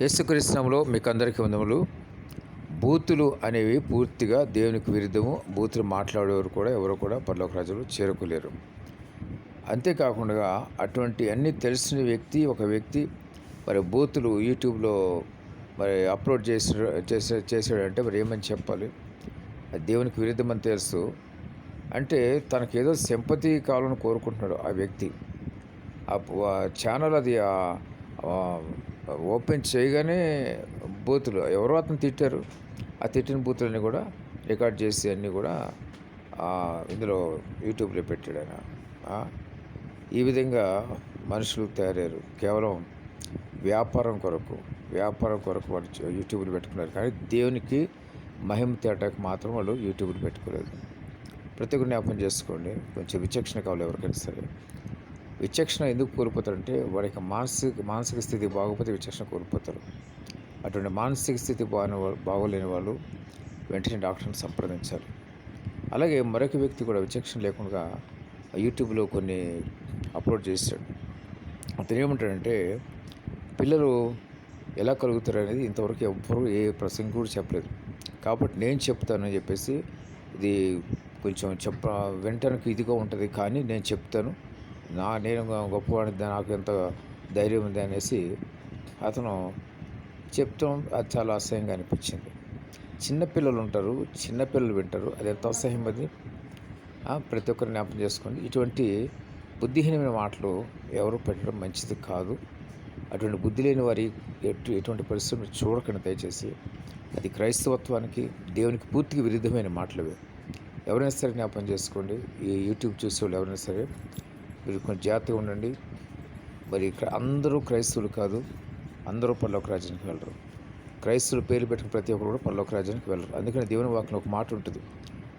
యేసుక్రీస్తునంలో మీకు అందరికీ వందములు. బూతులు అనేవి పూర్తిగా దేవునికి విరుద్ధము. బూతులు మాట్లాడేవారు కూడా ఎవరు కూడా పర్లోక రాజులు చేరుకోలేరు. అంతేకాకుండా అటువంటి అన్నీ తెలిసిన వ్యక్తి ఒక వ్యక్తి మరి బూతులు యూట్యూబ్లో మరి అప్లోడ్ చేసి చేసే చేసాడంటే మరి ఏమని చెప్పాలి? దేవునికి విరుద్ధమని తెలుసు. అంటే తనకేదో సింపతి కావాలని కోరుకుంటున్నాడు ఆ వ్యక్తి. ఆ ఛానల్ అది ఓపెన్ చేయగానే బూతులు ఎవరో అతను తిట్టారు. ఆ తిట్టిన బూతులన్నీ కూడా రికార్డ్ చేసి అన్నీ కూడా ఇందులో యూట్యూబ్లో పెట్టాడు ఆయన. ఈ విధంగా మనుషులు తయారయ్యారు. కేవలం వ్యాపారం కొరకు వ్యాపారం కొరకు వాళ్ళు యూట్యూబ్లు పెట్టుకున్నారు. కానీ దేవునికి మహిమ తేటాకు మాత్రం వాళ్ళు యూట్యూబ్లు పెట్టుకోలేదు. ప్రతి ఒక్క జ్ఞాపకం చేసుకోండి. కొంచెం విచక్షణ కావాలి ఎవరికైనా సరే. విచక్షణ ఎందుకు కోల్పోతారంటే వారి యొక్క మానసిక మానసిక స్థితి బాగోపోతే విచక్షణ కోల్పోతారు. అటువంటి మానసిక స్థితి బాగా బాగోలేని వాళ్ళు వెంటనే డాక్టర్ని సంప్రదించాలి. అలాగే మరొక వ్యక్తి కూడా విచక్షణ లేకుండా యూట్యూబ్లో కొన్ని అప్లోడ్ చేశాడు. అతను ఏమంటాడంటే పిల్లలు ఎలా కలుగుతారు అనేది ఇంతవరకు ఎవ్వరూ ఏ ప్రసంగం కూడా చెప్పలేదు. కాబట్టి నేను చెప్తానని చెప్పేసి ఇది కొంచెం చెప్ప వినటానికి ఇదిగా ఉంటుంది కానీ నేను చెప్తాను. నా నేను గొప్పవాడిని నాకు ఎంత ధైర్యం ఉంది అనేసి అతను చెప్తాం అది చాలా అసహ్యంగా అనిపించింది. చిన్నపిల్లలు ఉంటారు చిన్నపిల్లలు వింటారు అది ఎంత అసహ్యం అది ప్రతి ఒక్కరు జ్ఞాపకం చేసుకోండి. ఇటువంటి బుద్ధిహీనమైన మాటలు ఎవరు పెట్టడం మంచిది కాదు. అటువంటి బుద్ధి లేని వారి ఎటు ఎటువంటి పరిస్థితులు చూడకండి దయచేసి. అది క్రైస్తవత్వానికి దేవునికి పూర్తిగా విరుద్ధమైన మాటలు ఎవరైనా సరే జ్ఞాపకం చేసుకోండి. ఈ యూట్యూబ్ చూసే వాళ్ళు ఎవరైనా సరే మీరు కొంచెం జాగ్రత్తగా ఉండండి. మరి ఇక్కడ అందరూ క్రైస్తవులు కాదు. అందరూ పరలోక రాజ్యానికి వెళ్ళరు క్రైస్తవులు పేరు పెట్టిన ప్రతి ఒక్కరు కూడా పరలోక రాజ్యానికి వెళ్ళరు అందుకని దేవుని వాక్యం ఒక మాట ఉంటుంది.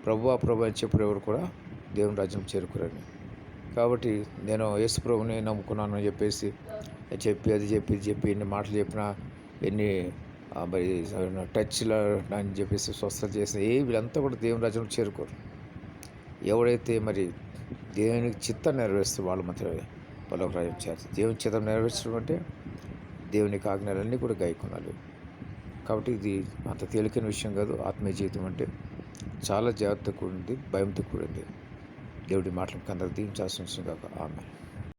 ప్రభు ప్రభు అని చెప్పిన ఎవరు కూడా దేవుని రాజ్యం చేరుకురని కాబట్టి నేను యేసు ప్రభుని నమ్ముకున్నాను అని చెప్పేసి చెప్పి అది చెప్పి చెప్పి ఎన్ని మాటలు చెప్పినా ఎన్ని మరి టచ్లో అని చెప్పేసి స్వస్థత చేసిన ఏ వీళ్ళంతా కూడా దేవుని రాజ్యంలో చేరుకోరు. ఎవడైతే మరి దేవునికి చిత్తం నెరవేరుస్తే వాళ్ళు మాత్రమే పరలోక రాజ్యం దేవుని చిత్తం నెరవేర్చడం అంటే దేవునికి ఆజ్ఞలన్నీ కూడా గాయకున్నారు కాబట్టి ఇది అంత తేలికైన విషయం కాదు. ఆత్మీయ జీవితం అంటే చాలా జాగ్రత్త కూడింది భయంతో కూడింది దేవుడి మాటలకు అందరికి దీవించాల్సిన విషయం కాక. ఆమె